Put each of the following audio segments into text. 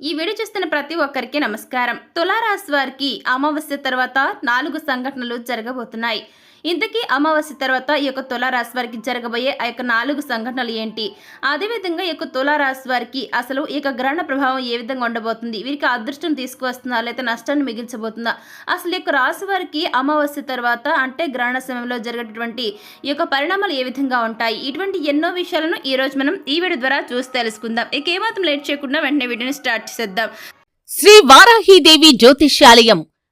ఈ వీడియో చూస్తున్న ప్రతి ఒక్కరికి నమస్కారం. తులారాశి వారికి అమావాస్య తర్వాత నాలుగు సంఘటనలు జరగబోతున్నాయి. ఇంతకీ అమావాస్య తర్వాత ఈ యొక్క తులారాశి వారికి జరగబోయే ఆ యొక్క నాలుగు సంఘటనలు ఏంటి? అదేవిధంగా ఈ యొక్క తులారాశి వారికి అసలు ఈ యొక్క గ్రహణ ప్రభావం ఏ విధంగా ఉండబోతుంది? వీరికి అదృష్టం తీసుకువస్తుందా లేదా నష్టాన్ని మిగిల్చబోతుందా? అసలు ఈ యొక్క రాశి వారికి అమావాస్య తర్వాత అంటే గ్రహణ సమయంలో జరిగేటటువంటి ఈ యొక్క పరిణామాలు ఏ విధంగా ఉంటాయి? ఇటువంటి ఎన్నో విషయాలను ఈ రోజు మనం ఈ వీడియో ద్వారా చూసి తెలుసుకుందాం. ఇక ఏమాత్రం లేట్ చేయకుండా వెంటనే వీడియోని స్టార్ట్ చేద్దాం శ్రీ వారాహీదేవి జ్యోతిష్యాలయం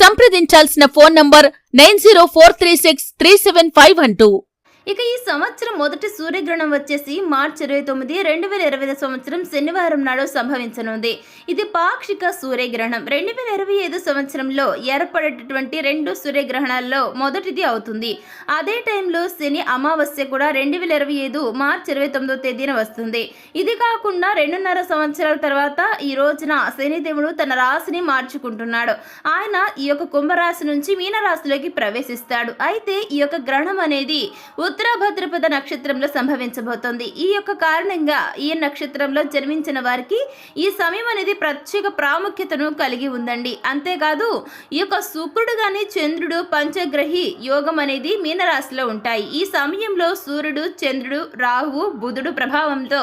సంప్రదించాల్సిన phone number nine zero four three six three seven five one two. ఇక ఈ సంవత్సరం మొదటి సూర్యగ్రహణం వచ్చేసి మార్చి ఇరవై తొమ్మిది రెండు వేల ఇరవై ఐదు సంవత్సరం శనివారం నాడు సంభవించనుంది. ఇది పాక్షిక సూర్యగ్రహణం. రెండు వేల ఇరవై ఐదు సంవత్సరంలో ఏర్పడేటటువంటి రెండు సూర్యగ్రహణాల్లో మొదటిది అవుతుంది. అదే టైంలో శని అమావాస్య కూడా రెండు వేల ఇరవై ఐదు మార్చి ఇరవై తొమ్మిదో తేదీన వస్తుంది. ఇది కాకుండా రెండున్నర సంవత్సరాల తర్వాత ఈ రోజున శనిదేవుడు తన రాశిని మార్చుకుంటున్నాడు. ఆయన ఈ యొక్క కుంభరాశి నుంచి మీనరాశిలోకి ప్రవేశిస్తాడు. అయితే ఈ యొక్క గ్రహణం అనేది ఉత్తరాభద్రపద నక్షత్రంలో సంభవించబోతోంది. ఈ యొక్క కారణంగా ఈ నక్షత్రంలో జన్మించిన వారికి ఈ సమయం అనేది ప్రత్యేక ప్రాముఖ్యతను కలిగి ఉందండి. అంతేకాదు ఈ యొక్క శుక్రుడు కానీ చంద్రుడు పంచగ్రహి యోగం అనేది మీనరాశిలో ఉంటాయి. ఈ సమయంలో సూర్యుడు చంద్రుడు రాహువు బుధుడు ప్రభావంతో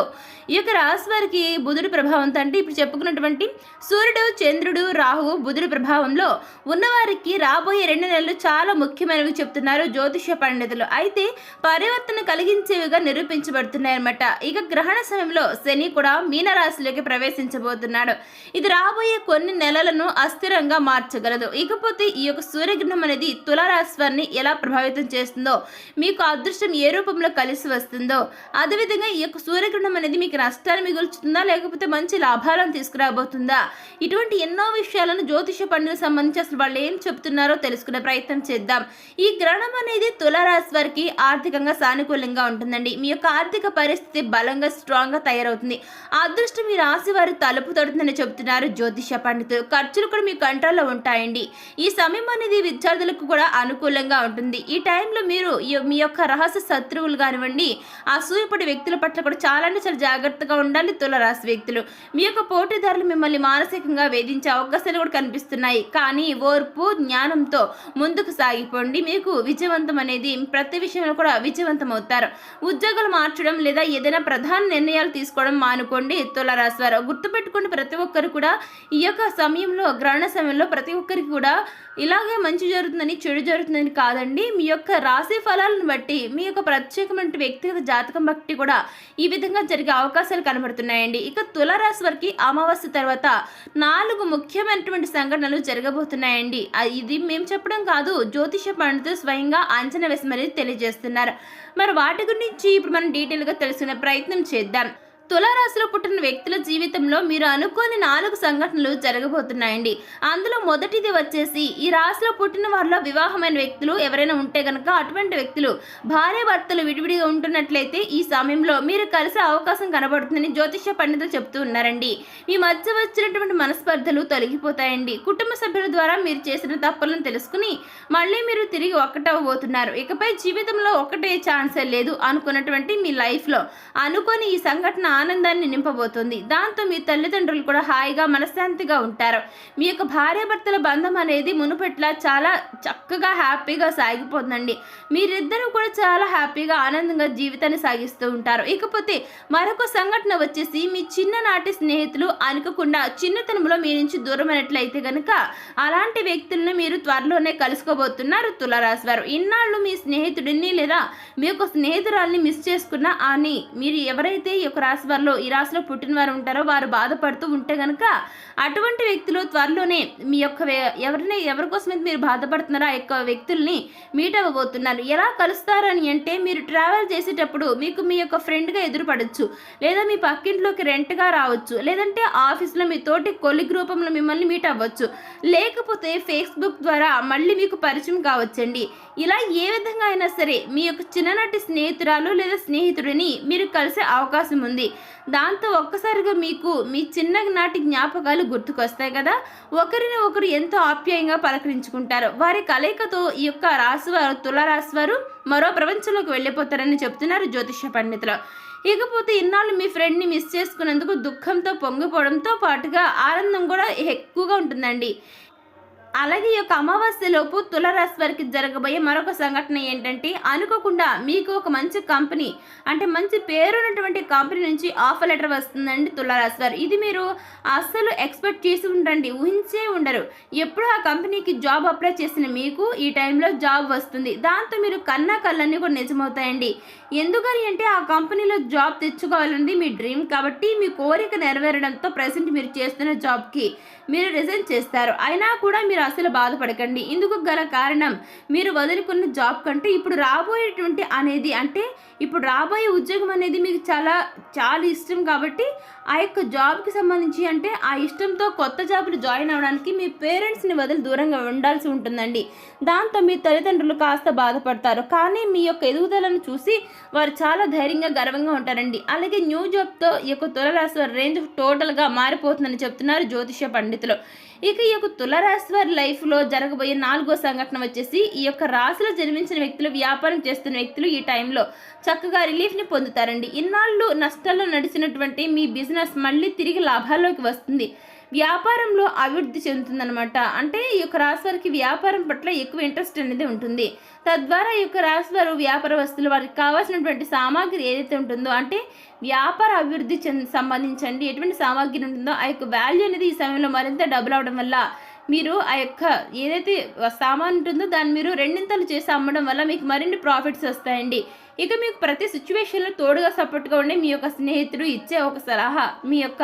ఈ యొక్క రాశి వారికి బుధుడు ప్రభావంతో అంటే ఇప్పుడు చెప్పుకున్నటువంటి సూర్యుడు చంద్రుడు రాహువు బుధుడు ప్రభావంలో ఉన్నవారికి రాబోయే రెండు నెలలు చాలా ముఖ్యమైనవి చెప్తున్నారు జ్యోతిష పండితులు. అయితే పరివర్తన కలిగించేవిగా నిరూపించబడుతున్నాయన్నమాట. ఇక గ్రహణ సమయంలో శని కూడా మీనరాశిలోకి ప్రవేశించబోతున్నాడు. ఇది రాబోయే కొన్ని నెలలను అస్థిరంగా మార్చగలదు. ఇకపోతే ఈ యొక్క సూర్యగ్రహణం అనేది తులారాశివారిని ఎలా ప్రభావితం చేస్తుందో మీకు అదృష్టం ఏ రూపంలో కలిసి వస్తుందో అదేవిధంగా ఈ యొక్క సూర్యగ్రహణం అనేది మీకు నష్టాన్ని మిగుల్చుతుందా లేకపోతే మంచి లాభాలను తీసుకురాబోతుందా? ఇటువంటి ఎన్నో విషయాలను జ్యోతిష పండుగ సంబంధించి అసలు వాళ్ళు ఏం చెప్తున్నారో తెలుసుకునే ప్రయత్నం చేద్దాం. ఈ గ్రహణం అనేది తులారాశి వారికి ఆర్థిక ఆర్థికంగా సానుకూలంగా ఉంటుందండి. మీ యొక్క ఆర్థిక పరిస్థితి బలంగా స్ట్రాంగ్గా తయారవుతుంది. అదృష్టం మీ రాశి వారి తలుపు తడుతుందని చెబుతున్నారు జ్యోతిష పండితులు. ఖర్చులు కూడా మీ కంట్రోల్లో ఉంటాయండి. ఈ సమయం అనేది విద్యార్థులకు కూడా అనుకూలంగా ఉంటుంది. ఈ టైంలో మీరు మీ యొక్క రహస్య శత్రువులు కానివ్వండి అసూయపడి వ్యక్తుల పట్ల కూడా చాలా అంటే చాలా జాగ్రత్తగా ఉండాలి తులరాశి వ్యక్తులు. మీ యొక్క పోటీదారులు మిమ్మల్ని మానసికంగా వేధించే అవకాశాలు కూడా కనిపిస్తున్నాయి. కానీ ఓర్పు జ్ఞానంతో ముందుకు సాగిపోండి. మీకు విజయవంతం అనేది ప్రతి విషయంలో కూడా విజయవంతమవుతారు ఉద్యోగాలు మార్చడం లేదా ఏదైనా ప్రధాన నిర్ణయాలు తీసుకోవడం మానుకోండి. తులరాశి వారు గుర్తుపెట్టుకోండి. ప్రతి ఒక్కరు కూడా ఈ యొక్క సమయంలో గ్రహణ సమయంలో ప్రతి ఒక్కరికి కూడా ఇలాగే మంచి జరుగుతుందని చెడు జరుగుతుందని కాదండి. మీ యొక్క రాశి ఫలాలను బట్టి మీ యొక్క ప్రత్యేకమైన వ్యక్తిగత జాతకం బట్టి కూడా ఈ విధంగా జరిగే అవకాశాలు కనబడుతున్నాయండి. ఇక తులరాశి వారికి అమావాస్య తర్వాత నాలుగు ముఖ్యమైనటువంటి సంఘటనలు జరగబోతున్నాయండి. ఇది మేము చెప్పడం కాదు. జ్యోతిష పండితులు స్వయంగా అంచనా వేసి మరీ తెలియజేస్తున్నారు. మరి వాటి గురించి ఇప్పుడు మనం డీటెయిల్గా తెలుసుకునే ప్రయత్నం చేద్దాం. తులారాశిలో పుట్టిన వ్యక్తుల జీవితంలో మీరు అనుకోని నాలుగు సంఘటనలు జరగబోతున్నాయండి. అందులో మొదటిది వచ్చేసి ఈ రాశిలో పుట్టిన వారిలో వివాహమైన వ్యక్తులు ఎవరైనా ఉంటే కనుక అటువంటి వ్యక్తులు భార్య భర్తలు విడివిడిగా ఉంటున్నట్లయితే ఈ సమయంలో మీరు కలిసే అవకాశం కనబడుతుందని జ్యోతిష పండితులు చెప్తూ ఉన్నారండి. మీ మధ్య వచ్చినటువంటి మనస్పర్ధలు తొలగిపోతాయండి. కుటుంబ సభ్యుల ద్వారా మీరు చేసిన తప్పులను తెలుసుకుని మళ్ళీ మీరు తిరిగి ఒక్కటవ్వబోతున్నారు. ఇకపై జీవితంలో ఒకటే ఛాన్సే లేదు అనుకున్నటువంటి మీ లైఫ్లో అనుకోని ఈ సంఘటన ఆనందాన్ని నింపబోతుంది. దాంతో మీ తల్లిదండ్రులు కూడా హాయిగా మనశ్శాంతిగా ఉంటారు. మీ యొక్క భార్యాభర్తల బంధం అనేది మునుపట్ల చాలా చక్కగా హ్యాపీగా సాగిపోతుందండి. మీరిద్దరూ కూడా చాలా హ్యాపీగా ఆనందంగా జీవితాన్ని సాగిస్తూ ఉంటారు. ఇకపోతే మరొక సంఘటన వచ్చేసి మీ చిన్ననాటి స్నేహితులు అనుకోకుండా చిన్నతనంలో మీ నుంచి దూరమైనట్లయితే కనుక అలాంటి వ్యక్తులను మీరు త్వరలోనే కలుసుకోబోతున్నారు తులరాశి వారు. ఇన్నాళ్ళు మీ స్నేహితుడిని లేదా మీ యొక్క స్నేహితురాల్ని మిస్ చేసుకున్నా అని మీరు ఎవరైతే ఈ యొక్క రాశి త్వరలో ఈ రాశిలో పుట్టినవారు ఉంటారో వారు బాధపడుతూ ఉంటే గనక అటువంటి వ్యక్తులు త్వరలోనే మీ యొక్క ఎవరిని ఎవరి కోసం అయితే మీరు బాధపడుతున్నారో ఆ యొక్క వ్యక్తుల్ని మీట్ అవ్వబోతున్నారు. ఎలా కలుస్తారని అంటే మీరు ట్రావెల్ చేసేటప్పుడు మీకు మీ యొక్క ఫ్రెండ్గా ఎదురుపడచ్చు. లేదా మీ పక్కింట్లోకి రెంట్గా రావచ్చు. లేదంటే ఆఫీస్లో మీ తోటి కొలిగ్ రూపంలో మిమ్మల్ని మీట్ అవ్వచ్చు. లేకపోతే ఫేస్బుక్ ద్వారా మళ్ళీ మీకు పరిచయం కావచ్చండి. ఇలా ఏ విధంగా అయినా సరే మీ యొక్క చిన్ననాటి స్నేహితురాలు లేదా స్నేహితుడిని మీరు కలిసే అవకాశం ఉంది. దాంతో ఒక్కసారిగా మీకు మీ చిన్ననాటి జ్ఞాపకాలు గుర్తుకొస్తాయి కదా? ఒకరిని ఒకరు ఎంతో ఆప్యాయంగా పలకరించుకుంటారు. వారి కలయికతో ఈ యొక్క రాశివారు తులారాశివారు మరో ప్రపంచంలోకి వెళ్ళిపోతారని చెప్తున్నారు జ్యోతిష పండితులు. ఇకపోతే ఇన్నాళ్ళు మీ ఫ్రెండ్ని మిస్ చేసుకున్నందుకు దుఃఖంతో పొంగిపోవడంతో పాటుగా ఆనందం కూడా ఎక్కువగా ఉంటుందండి. అలాగే ఈ యొక్క అమావాస్యలోపు తులరాశి వారికి జరగబోయే మరొక సంఘటన ఏంటంటే అనుకోకుండా మీకు ఒక మంచి కంపెనీ అంటే మంచి పేరున్నటువంటి కంపెనీ నుంచి ఆఫర్ లెటర్ వస్తుందండి తులరాశి వారు ఇది మీరు అస్సలు ఎక్స్పెక్ట్ చేసి ఉండండి ఊహించే ఉండరు. ఎప్పుడు ఆ కంపెనీకి జాబ్ అప్లై చేసిన మీకు ఈ టైంలో జాబ్ వస్తుంది. దాంతో మీరు కన్నా కళ్ళన్నీ కూడా నిజమవుతాయండి. ఎందుకని అంటే ఆ కంపెనీలో జాబ్ తెచ్చుకోవాలన్నది మీ డ్రీమ్ కాబట్టి మీ కోరిక నెరవేరడంతో ప్రజెంట్ మీరు చేస్తున్న జాబ్కి మీరు రిజైన్ చేస్తారు. అయినా కూడా మీరు అసలు బాధపడకండి. ఇందుకు గల కారణం మీరు వదులుకున్న జాబ్ కంటే ఇప్పుడు రాబోయేటువంటి అనేది అంటే ఇప్పుడు రాబోయే ఉద్యోగం అనేది మీకు చాలా చాలా ఇష్టం కాబట్టి ఆ యొక్క జాబ్కి సంబంధించి అంటే ఆ ఇష్టంతో కొత్త జాబ్లు జాయిన్ అవ్వడానికి మీ పేరెంట్స్ని వదిలి దూరంగా ఉండాల్సి ఉంటుందండి. దాంతో మీ తల్లిదండ్రులు కాస్త బాధపడతారు. కానీ మీ యొక్క ఎదుగుదలను చూసి వారు చాలా ధైర్యంగా గర్వంగా ఉంటారండి. అలాగే న్యూ జాబ్తో ఈ యొక్క తులరాశి రేంజ్ టోటల్గా మారిపోతుందని చెప్తున్నారు జ్యోతిష పండితులు. ఇక ఈ యొక్క తులరాశి వారి లైఫ్లో జరగబోయే నాలుగో సంఘటన వచ్చేసి ఈ యొక్క రాశిలో జన్మించిన వ్యక్తులు వ్యాపారం చేస్తున్న వ్యక్తులు ఈ టైంలో చక్కగా రిలీఫ్ని పొందుతారండి. ఇన్నాళ్ళు నష్టాల్లో నడిచినటువంటి మీ బిజినెస్ మళ్ళీ తిరిగి లాభాల్లోకి వస్తుంది. వ్యాపారంలో అభివృద్ధి చెందుతుందన్నమాట. అంటే ఈ యొక్క రాశి వారికి వ్యాపారం పట్ల ఎక్కువ ఇంట్రెస్ట్ అనేది ఉంటుంది. తద్వారా ఈ యొక్క రాశి వారు వ్యాపార వస్తువులు వారికి కావాల్సినటువంటి సామాగ్రి ఏదైతే ఉంటుందో అంటే వ్యాపార అభివృద్ధి సంబంధించండి ఎటువంటి సామాగ్రి ఉంటుందో ఆ యొక్క వాల్యూ అనేది ఈ సమయంలో మరింత డబుల్ అవడం వల్ల మీరు ఆ యొక్క ఏదైతే సామాన్ ఉంటుందో దాన్ని మీరు రెండింతలు చేసి అమ్మడం వల్ల మీకు మరిన్ని ప్రాఫిట్స్ వస్తాయండి. ఇక మీకు ప్రతి సిచ్యువేషన్లో తోడుగా సపోర్ట్గా ఉండే మీ యొక్క స్నేహితుడు ఇచ్చే ఒక సలహా మీ యొక్క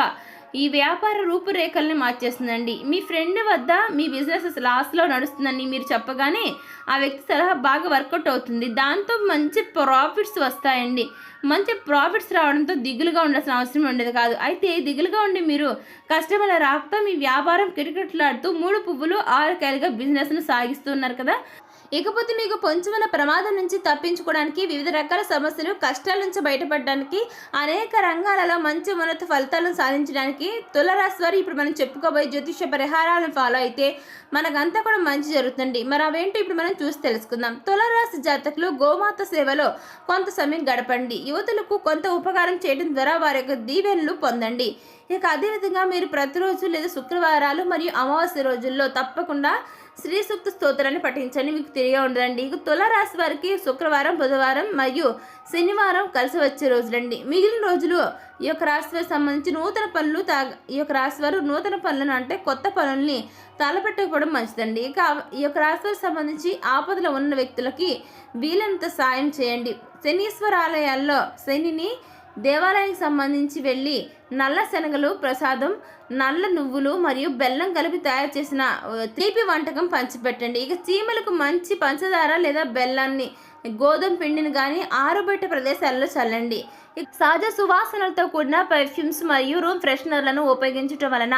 ఈ వ్యాపార రూపురేఖల్ని మార్చేస్తుందండి. మీ ఫ్రెండ్ వద్ద మీ బిజినెస్ లాస్లో నడుస్తుందని మీరు చెప్పగానే ఆ వ్యక్తి సలహా బాగా వర్కౌట్ అవుతుంది. దాంతో మంచి ప్రాఫిట్స్ వస్తాయండి. మంచి ప్రాఫిట్స్ రావడంతో దిగులుగా ఉండాల్సిన అవసరం ఉండేది కాదు. అయితే దిగులుగా ఉండి మీరు కస్టమర్ల రాకతో మీ వ్యాపారం కిటకిటలాడుతూ మూడు పువ్వులు ఆరు కాయలుగా బిజినెస్ను సాగిస్తున్నారు కదా. ఇకపోతే మీకు పొంచమల ప్రమాదం నుంచి తప్పించుకోవడానికి వివిధ రకాల సమస్యలు కష్టాల నుంచి బయటపడడానికి అనేక రంగాలలో మంచి ఉన్నత ఫలితాలను సాధించడానికి తులరాశి వారు ఇప్పుడు మనం చెప్పుకోబోయే జ్యోతిష పరిహారాలను ఫాలో అయితే మనకంతా కూడా మంచి జరుగుతుంది మరి అవేంటో ఇప్పుడు మనం చూసి తెలుసుకుందాం. తులరాశి జాతకులు గోమాత సేవలో కొంత సమయం గడపండి. యువతులకు కొంత ఉపకారం చేయడం ద్వారా వారి యొక్క దీవెనలు పొందండి. ఇక అదేవిధంగా మీరు ప్రతిరోజు లేదా శుక్రవారాలు మరియు అమావాస్య రోజుల్లో తప్పకుండా శ్రీ సూక్త స్తోత్రాన్ని పఠించండి. మీకు తిరిగి ఉండదండి. ఇక తులారాశి వారికి శుక్రవారం బుధవారం మరియు శనివారం కలిసి వచ్చే రోజులండి. మిగిలిన రోజులు ఈ యొక్క రాశి వారికి సంబంధించి నూతన పనులు తా ఈ యొక్క రాశి వారు నూతన పనులను అంటే కొత్త పనుల్ని తలపెట్టకపోవడం మంచిదండి. ఇక ఈ యొక్క రాశి వారికి సంబంధించి ఆపదలో ఉన్న వ్యక్తులకి వీలైనంత సాయం చేయండి. శనీశ్వర ఆలయాల్లో శనిని దేవాలయానికి సంబంధించి వెళ్ళి నల్ల శనగలు ప్రసాదం నల్ల నువ్వులు మరియు బెల్లం కలిపి తయారు చేసిన తీపి వంటకం పంచిపెట్టండి. ఇక చీమలకు మంచి పంచదార లేదా బెల్లాన్ని గోధుమ పిండిని కానీ ఆరుబయట ప్రదేశాల్లో చల్లండి. సహజ సువాసనలతో కూడిన పర్ఫ్యూమ్స్ మరియు రూమ్ ఫ్రెషనర్లను ఉపయోగించడం వలన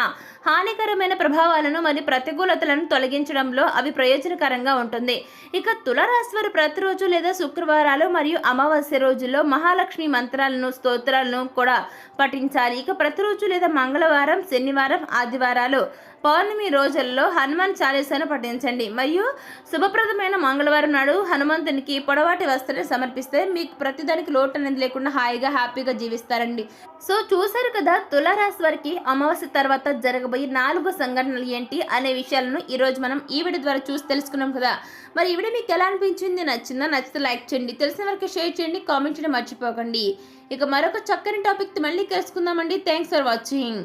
హానికరమైన ప్రభావాలను మరియు ప్రతికూలతలను తొలగించడంలో అవి ప్రయోజనకరంగా ఉంటుంది. ఇక తులరాశి వారు ప్రతిరోజు లేదా శుక్రవారాలు మరియు అమావాస్య రోజుల్లో మహాలక్ష్మి మంత్రాలను స్తోత్రాలను కూడా పఠించాలి. ఇక ప్రతిరోజు లేదా మంగళవారం శనివారం ఆదివారాలు పౌర్ణమి రోజుల్లో హనుమాన్ చాలీసాను పఠించండి. మరియు శుభప్రదమైన మంగళవారం నాడు హనుమంతునికి పొడవాటి వస్త్రాన్ని సమర్పిస్తే మీకు ప్రతిదానికి లోటు అనేది లేకుండా హాయిగా హ్యాపీగా జీవిస్తారండి. సో చూశారు కదా తులారాశి వారికి అమావాస్య తర్వాత జరగబోయే నాలుగు సంఘటనలు ఏంటి అనే విషయాలను ఈరోజు మనం ఈ వీడియో ద్వారా చూసి తెలుసుకున్నాం కదా. మరి ఈ వీడియో మీకు ఎలా అనిపించింది? నచ్చిందా? నచ్చితే లైక్ చేయండి. తెలిసిన వరకు షేర్ చేయండి. కామెంట్ చేయడం మర్చిపోకండి. ఇక మరొక చక్కని టాపిక్ మళ్ళీ కలుసుకుందామండి. Thanks for watching